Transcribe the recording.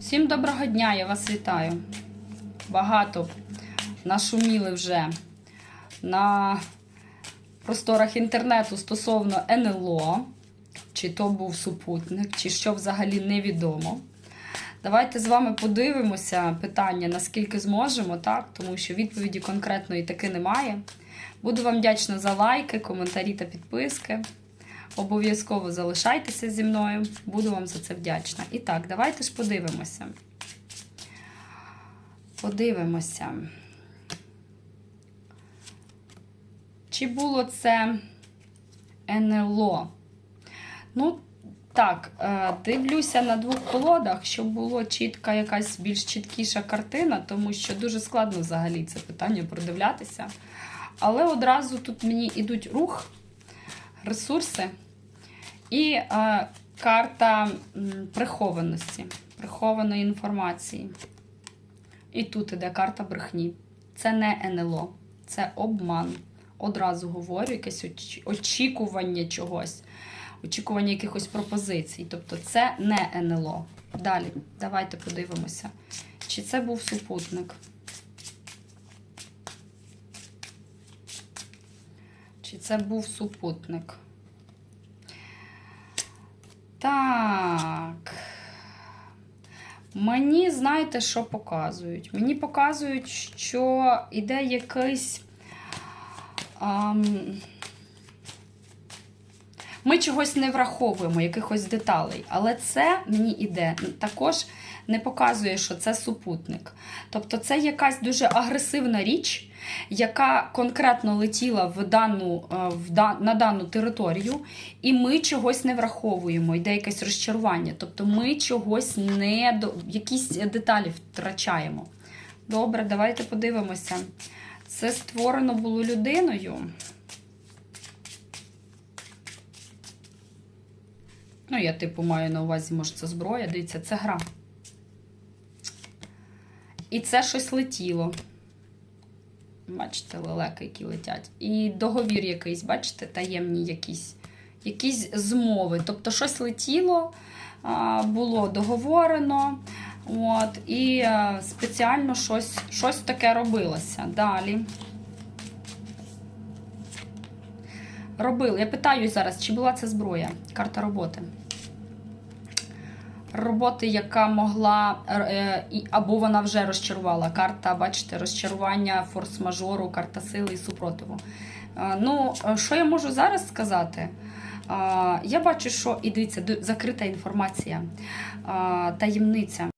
Всім доброго дня, я вас вітаю. Багато нашуміли вже на просторах інтернету стосовно НЛО, чи то був супутник, чи що взагалі невідомо. Давайте з вами подивимося питання, наскільки зможемо, так? тому що відповіді конкретної таки немає. Буду вам вдячна за лайки, коментарі та підписки. Обов'язково залишайтеся зі мною, буду вам за це вдячна. І так, давайте ж подивимося. Подивимося. Чи було це НЛО? Ну, так, е, дивлюся на двох колодах, щоб було чітка якась більш чіткіша картина, тому що дуже складно взагалі це питання продивлятися. Але одразу тут мені йдуть рух, ресурси і е, карта прихованості, прихованої інформації. І тут іде карта брехні. Це не НЛО, це обман. Одразу говорю, якесь оч- очікування чогось, очікування якихось пропозицій. Тобто це не НЛО. Далі, давайте подивимося, чи це був супутник. Чи це був супутник? Так. Мені, знаєте, що показують? Мені показують, що іде якийсь. ам, ми чогось не враховуємо, якихось деталей. Але це мені іде. Також не показує, що це супутник. Тобто, це якась дуже агресивна річ, яка конкретно летіла в дану, е, в да- на дану територію, і ми чогось не враховуємо. Йде якесь розчарування. Тобто ми чогось не до якісь деталі втрачаємо. Добре, давайте подивимося. Це створено було людиною. Ну, я, типу, маю на увазі, може, це зброя. Дивіться, це гра. І це щось летіло. Бачите, лелеки, які летять. І договір якийсь, бачите, таємні якісь, якісь змови. Тобто щось летіло, було договорено. От, і спеціально щось, щось таке робилося. Далі. Робили. Я питаю зараз, чи була це зброя? Карта роботи. Роботи, яка могла, е, або вона вже розчарувала. Карта, бачите, розчарування, форс-мажору, карта сили і супротиву. Е, Ну, е, що я можу зараз сказати? Е, Я бачу, що і дивіться, закрита інформація, е, таємниця.